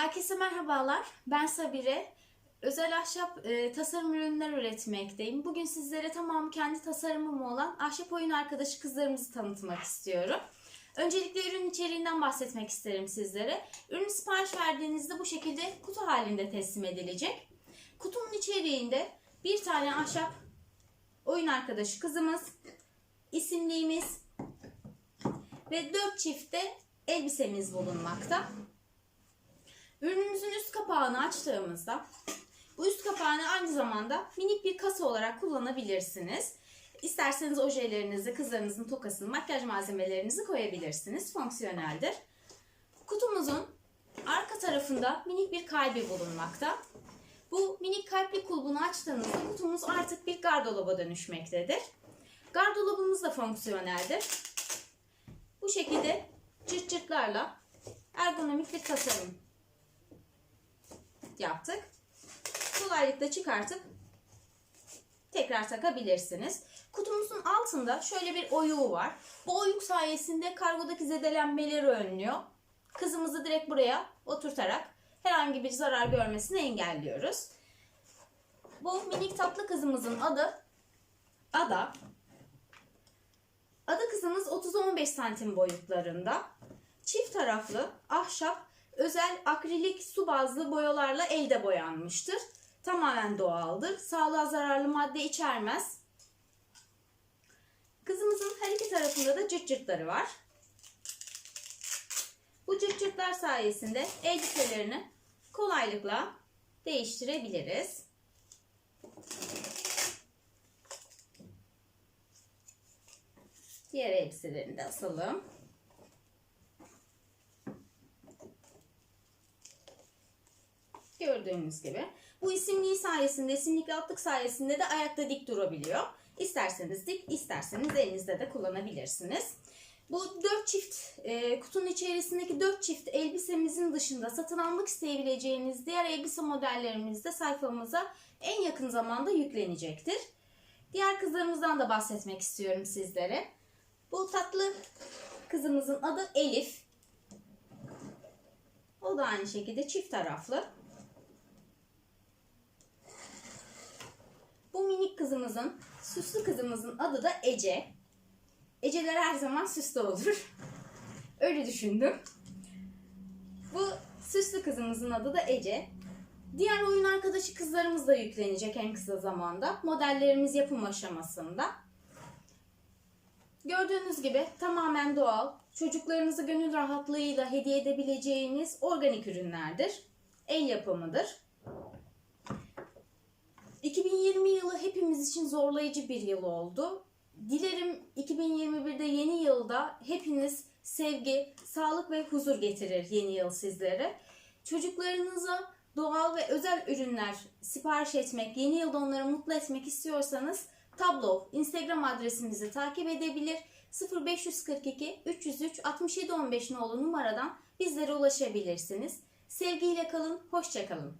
Herkese merhabalar. Ben Sabire. Özel ahşap e, tasarım ürünler üretmekteyim. Bugün sizlere tamamı kendi tasarımım olan ahşap oyun arkadaşı kızlarımızı tanıtmak istiyorum. Öncelikle ürün içeriğinden bahsetmek isterim sizlere. Ürün sipariş verdiğinizde bu şekilde kutu halinde teslim edilecek. Kutunun içeriğinde bir tane ahşap oyun arkadaşı kızımız, isimliğimiz ve dört çifte elbisemiz bulunmakta. Ürünümüzün üst kapağını açtığımızda bu üst kapağını aynı zamanda minik bir kasa olarak kullanabilirsiniz. İsterseniz ojelerinizi, kızlarınızın tokasını, makyaj malzemelerinizi koyabilirsiniz. Fonksiyoneldir. Kutumuzun arka tarafında minik bir kalbi bulunmakta. Bu minik kalpli kulbunu açtığınızda kutumuz artık bir gardoloba dönüşmektedir. Gardolobumuz da fonksiyoneldir. Bu şekilde cırt cırtlarla ergonomik bir tasarım yaptık. Kolaylıkla çıkartıp tekrar takabilirsiniz. Kutumuzun altında şöyle bir oyuğu var. Bu oyuk sayesinde kargodaki zedelenmeleri önlüyor. Kızımızı direkt buraya oturtarak herhangi bir zarar görmesini engelliyoruz. Bu minik tatlı kızımızın adı Ada. Ada kızımız 30-15 santim boyutlarında. Çift taraflı ahşap özel akrilik su bazlı boyalarla elde boyanmıştır. Tamamen doğaldır. Sağlığa zararlı madde içermez. Kızımızın her iki tarafında da cırt cırtları var. Bu cırt cırtlar sayesinde elbiselerini kolaylıkla değiştirebiliriz. Diğer elbiselerini de asalım. Gördüğünüz gibi. Bu isimliği sayesinde, isimlik rahatlık sayesinde de ayakta dik durabiliyor. İsterseniz dik, isterseniz elinizde de kullanabilirsiniz. Bu dört çift e, kutunun içerisindeki dört çift elbisemizin dışında satın almak isteyebileceğiniz diğer elbise modellerimiz de sayfamıza en yakın zamanda yüklenecektir. Diğer kızlarımızdan da bahsetmek istiyorum sizlere. Bu tatlı kızımızın adı Elif. O da aynı şekilde çift taraflı. Bu minik kızımızın, süslü kızımızın adı da Ece. Eceler her zaman süslü olur. Öyle düşündüm. Bu süslü kızımızın adı da Ece. Diğer oyun arkadaşı kızlarımız da yüklenecek en kısa zamanda. Modellerimiz yapım aşamasında. Gördüğünüz gibi tamamen doğal, çocuklarınızı gönül rahatlığıyla hediye edebileceğiniz organik ürünlerdir. El yapımıdır. 2020 yılı hepimiz için zorlayıcı bir yıl oldu. Dilerim 2021'de yeni yılda hepiniz sevgi, sağlık ve huzur getirir yeni yıl sizlere. Çocuklarınıza doğal ve özel ürünler sipariş etmek, yeni yılda onları mutlu etmek istiyorsanız Tablo Instagram adresimizi takip edebilir. 0542 303 6715 nolu numaradan bizlere ulaşabilirsiniz. Sevgiyle kalın, hoşça kalın.